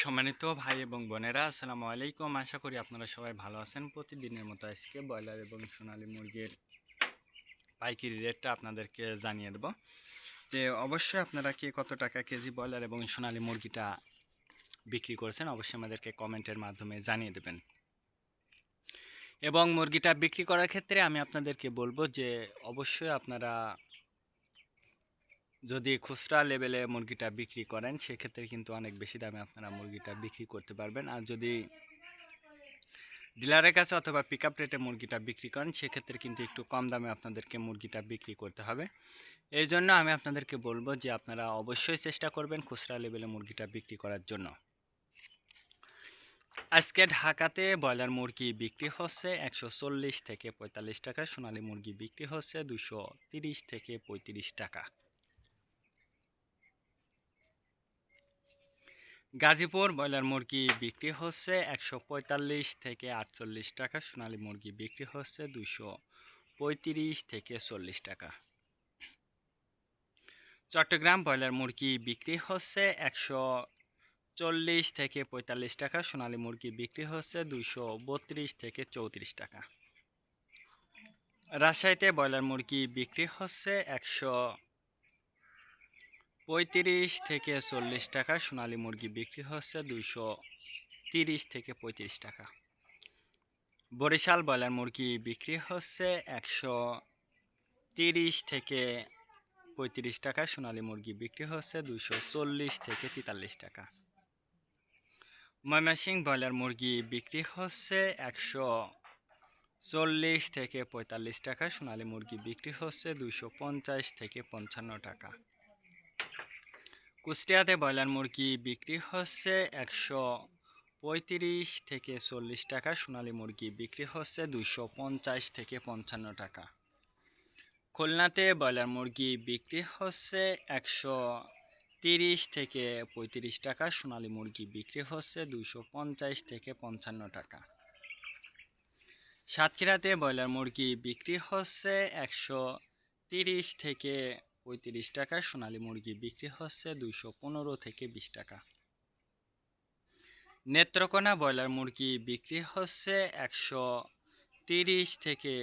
সম্মানিত ভাই এবং বোনেরা, আসসালামু আলাইকুম। আশা করি আপনারা সবাই ভালো আছেন। প্রতিদিনের মতো আজকে ব্রয়লার এবং সোনালী মুরগির পাইকারি রেটটা আপনাদেরকে জানিয়ে দেব যে অবশ্যই আপনারা কে কত টাকা কেজি ব্রয়লার এবং সোনালী মুরগিটা বিক্রি করেছেন অবশ্যই আমাদেরকে কমেন্টের মাধ্যমে জানিয়ে দেবেন। এবং মুরগিটা বিক্রি করার ক্ষেত্রে আমি আপনাদেরকে বলব যে অবশ্যই আপনারা যদি খুচরা লেভেলে মুরগিটা বিক্রি করেন, সেক্ষেত্রে কিন্তু অনেক বেশি দামে আপনারা মুরগিটা বিক্রি করতে পারবেন। আর যদি ডিলারের কাছে অথবা পিক আপ রেটে মুরগিটা বিক্রি করেন, সেক্ষেত্রে কিন্তু একটু কম দামে আপনাদেরকে মুরগিটা বিক্রি করতে হবে। এই জন্য আমি আপনাদেরকে বলব যে আপনারা অবশ্যই চেষ্টা করবেন খুচরা লেভেলে মুরগিটা বিক্রি করার জন্য। আজকে ঢাকাতে ব্রয়লার মুরগি বিক্রি হচ্ছে একশো চল্লিশ থেকে পঁয়তাল্লিশ টাকা, সোনালী মুরগি বিক্রি হচ্ছে দুশো থেকে পঁয়ত্রিশ টাকা। গাজীপুর ব্রয়লার মুরগি বিক্রি হচ্ছে একশো পঁয়তাল্লিশ থেকে আটচল্লিশ টাকা, সোনালী মুরগি বিক্রি হচ্ছে দুশো পঁয়ত্রিশ থেকে চল্লিশ টাকা। চট্টগ্রাম ব্রয়লার মুরগি বিক্রি হচ্ছে একশো চল্লিশ থেকে পঁয়তাল্লিশ টাকা, সোনালী মুরগি বিক্রি হচ্ছে দুশো বত্রিশ থেকে চৌত্রিশ টাকা। রাজশাহীতে ব্রয়লার মুরগি বিক্রি হচ্ছে একশো পঁয়ত্রিশ থেকে চল্লিশ টাকা সোনালী মুরগি বিক্রি হচ্ছে দুইশো তিরিশ থেকে পঁয়ত্রিশ টাকা। বরিশাল ব্রয়লার মুরগি বিক্রি হচ্ছে একশো তিরিশ থেকে পঁয়ত্রিশ টাকা, সোনালী মুরগি বিক্রি হচ্ছে দুইশো চল্লিশ থেকে তেতাল্লিশ টাকা। ময়মনসিং ব্রয়লার মুরগি বিক্রি হচ্ছে একশো চল্লিশ থেকে পঁয়তাল্লিশ টাকা, সোনালী মুরগি বিক্রি হচ্ছে দুইশো পঞ্চাশ থেকে পঞ্চান্ন টাকা। কুষ্টিয়াতে ব্রয়লার মুরগি বিক্রি হচ্ছে একশো পঁয়ত্রিশ থেকে চল্লিশ টাকা, সোনালী মুরগি বিক্রি হচ্ছে দুশো পঞ্চাশ থেকে পঞ্চান্ন টাকা। খুলনাতে ব্রয়লার মুরগি বিক্রি হচ্ছে একশো তিরিশ থেকে পঁয়ত্রিশ টাকা, সোনালী মুরগি বিক্রি হচ্ছে দুশো পঞ্চাশ থেকে পঞ্চান্ন টাকা। সাতক্ষীরাতে ব্রয়লার মুরগি বিক্রি হচ্ছে একশো তিরিশ থেকে পঁয়ত্রিশ টাকা সোনালী মুরগি বিক্রি হচ্ছে দুইশো পনেরো থেকে বিশ টাকা। নেত্রকোনা ব্রয়লার মুরগি বিক্রি হচ্ছে একশো তিরিশ থেকে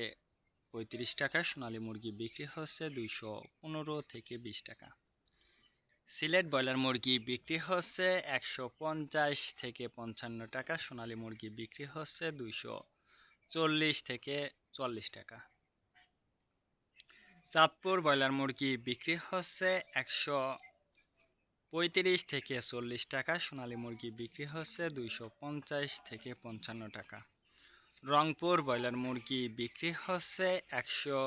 পঁয়ত্রিশ টাকা সোনালী মুরগি বিক্রি হচ্ছে দুইশো পনেরো থেকে বিশ টাকা। সিলেট ব্রয়লার মুরগি বিক্রি হচ্ছে একশো পঞ্চাশ থেকে পঞ্চান্ন টাকা, সোনালী মুরগি বিক্রি হচ্ছে দুইশো চল্লিশ থেকে চল্লিশ টাকা। চাঁদপুর ব্রয়লার মুরগি বিক্রি হচ্ছে একশো পঁয়ত্রিশ থেকে চল্লিশ টাকা, সোনালী মুরগি বিক্রি হচ্ছে দুইশো পঞ্চাশ থেকে পঞ্চান্ন টাকা। রংপুর ব্রয়লার মুরগি বিক্রি হচ্ছে একশো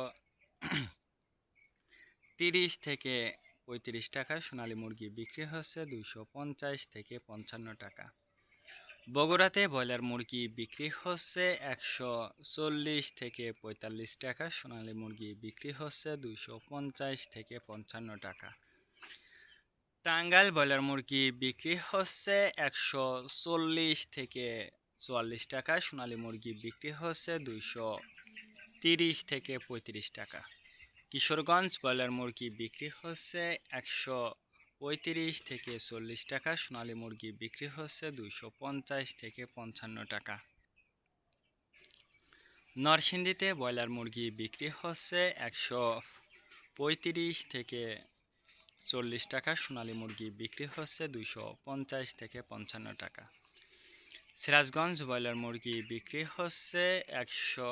তিরিশ থেকে পঁয়ত্রিশ টাকা, সোনালী মুরগি বিক্রি হচ্ছে দুইশো পঞ্চাশ থেকে পঞ্চান্ন টাকা। বগুড়াতে ব্রয়লার মুরগি বিক্রি হচ্ছে একশো চল্লিশ থেকে পঁয়তাল্লিশ টাকা, সোনালী মুরগি বিক্রি হচ্ছে দুইশো পঞ্চাশ থেকে পঞ্চান্ন টাকা। টাঙ্গাইল ব্রয়লার মুরগি বিক্রি হচ্ছে একশো চল্লিশ থেকে চুয়াল্লিশ টাকা, সোনালী মুরগি বিক্রি হচ্ছে দুইশো তিরিশ থেকে পঁয়ত্রিশ টাকা। কিশোরগঞ্জ ব্রয়লার মুরগি বিক্রি হচ্ছে একশো পঁয়ত্রিশ থেকে চল্লিশ টাকা সোনালী মুরগি বিক্রি হচ্ছে দুইশো পঞ্চাশ থেকে পঞ্চান্ন টাকা। নরসিংদীতে ব্রয়লার মুরগি বিক্রি হচ্ছে একশো পঁয়ত্রিশ থেকে চল্লিশ টাকা, সোনালী মুরগি বিক্রি হচ্ছে দুইশো পঞ্চাশ থেকে পঞ্চান্ন টাকা। সিরাজগঞ্জ ব্রয়লার মুরগি বিক্রি হচ্ছে একশো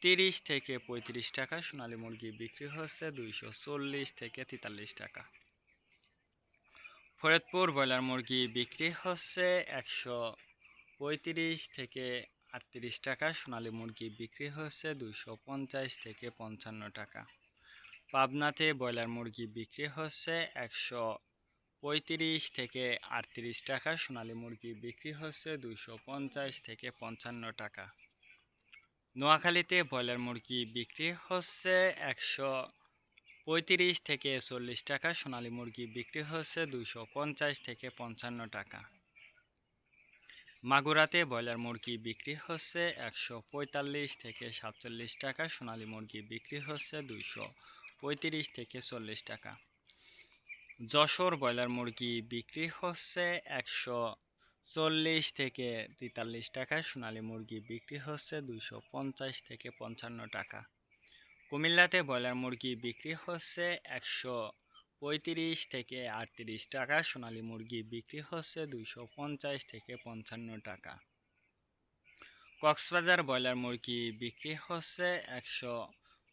তিরিশ থেকে পঁয়ত্রিশ টাকা, সোনালী মুরগি বিক্রি হচ্ছে দুইশো চল্লিশ থেকে তেতাল্লিশ টাকা। ফরিদপুর ব্রয়লার মুরগি বিক্রি হচ্ছে একশো পঁয়ত্রিশ থেকে আটত্রিশ টাকা। সোনালী মুরগি বিক্রি হচ্ছে দুশো পঞ্চাশ থেকে পঞ্চান্ন টাকা। পাবনাতে ব্রয়লার মুরগি বিক্রি হচ্ছে একশো পঁয়ত্রিশ থেকে আটত্রিশ টাকা। সোনালী মুরগি বিক্রি হচ্ছে দুশো পঞ্চাশ থেকে পঞ্চান্ন টাকা। নোয়াখালীতে ব্রয়লার মুরগি বিক্রি হচ্ছে একশো পঁয়ত্রিশ থেকে চল্লিশ টাকা সোনালী মুরগি বিক্রি হচ্ছে দুশো পঞ্চাশ থেকে পঞ্চান্ন টাকা। মাগুরাতে ব্রয়লার মুরগি বিক্রি হচ্ছে একশো পঁয়তাল্লিশ থেকে সাতচল্লিশ টাকা, সোনালী মুরগি বিক্রি হচ্ছে দুশো পঁয়ত্রিশ থেকে চল্লিশ টাকা। যশোর ব্রয়লার মুরগি বিক্রি হচ্ছে একশো চল্লিশ থেকে তেতাল্লিশ টাকা, সোনালী মুরগি বিক্রি হচ্ছে দুশো পঞ্চাশ থেকে পঞ্চান্ন টাকা। কুমিল্লাতে ব্রয়লার মুরগি বিক্রি হচ্ছে একশো পঁয়ত্রিশ থেকে আটত্রিশ টাকা, সোনালী মুরগি বিক্রি হচ্ছে দুইশো পঞ্চাশ থেকে পঞ্চান্ন টাকা। কক্সবাজার ব্রয়লার মুরগি বিক্রি হচ্ছে একশো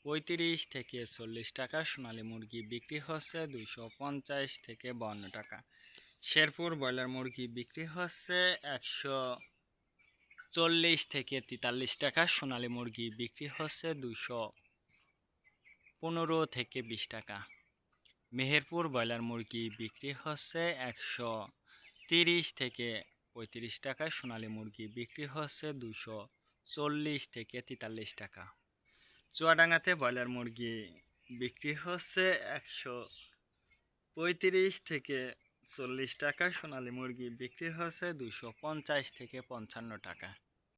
পঁয়ত্রিশ থেকে চল্লিশ টাকা, সোনালী মুরগি বিক্রি হচ্ছে দুইশো পঞ্চাশ থেকে বাউন্ন টাকা। শেরপুর ব্রয়লার মুরগি বিক্রি হচ্ছে একশো চল্লিশ থেকে তেতাল্লিশ টাকা, সোনালী মুরগি বিক্রি হচ্ছে দুশো পনেরো থেকে বিশ টাকা। মেহেরপুর ব্রয়লার মুরগি বিক্রি হচ্ছে একশো তিরিশ থেকে পঁয়ত্রিশ টাকা, সোনালী মুরগি বিক্রি হচ্ছে দুশো চল্লিশ থেকে তেতাল্লিশ টাকা। চুয়াডাঙ্গাতে ব্রয়লার মুরগি বিক্রি হচ্ছে একশো পঁয়ত্রিশ থেকে চল্লিশ টাকা, সোনালী মুরগি বিক্রি হচ্ছে দুশো পঞ্চাশ থেকে পঞ্চান্ন টাকা।